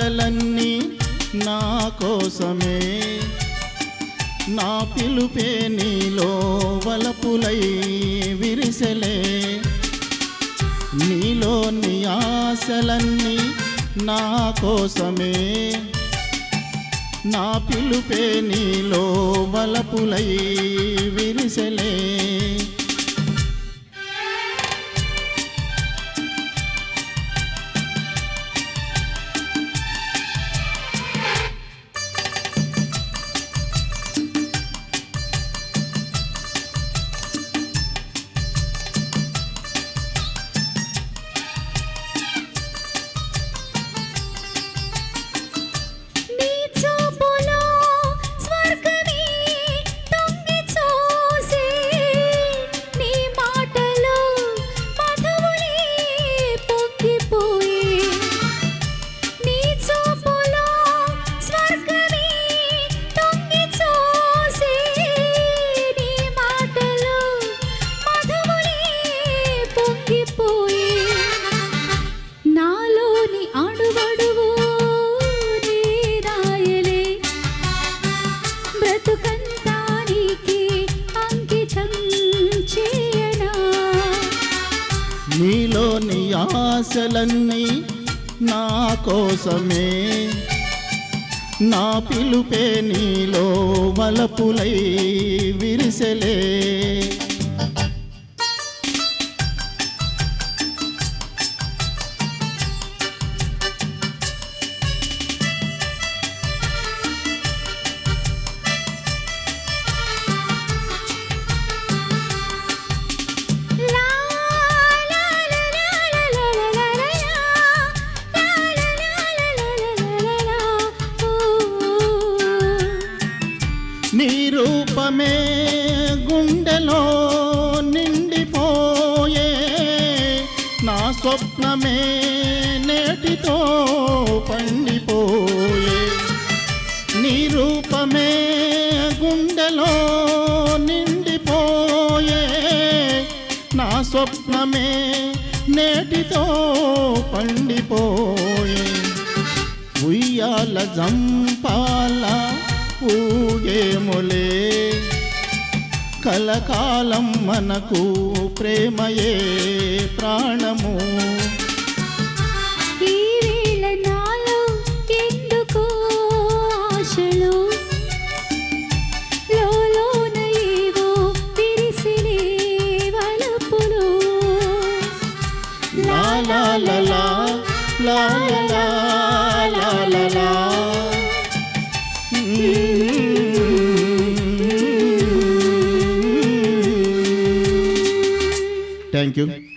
ఆశలన్నీ నా కోసమే. నా పిలుపే నీలో వలపులై విరిసెలే. నీలోని ఆశలన్నీ నా కోసమే. నా పిలుపే నీలో వలపులై విరిసెలే. ఆశలన్నీ నా కోసమే. నా పిలుపే నీలో వలపులై విరిసెలే. నీ రూపమే గుండెలో నిండిపోయే నా స్వప్నమే నేటితో పండిపోయే. నీ రూపమే గుండెలో నిండిపోయే నా స్వప్నమే నేటితో పండిపోయే. ఉయ్యాల జంపాలా ఊగేములే కలకాలం మనకు ప్రేమయే ప్రాణము. la la la la la thank you.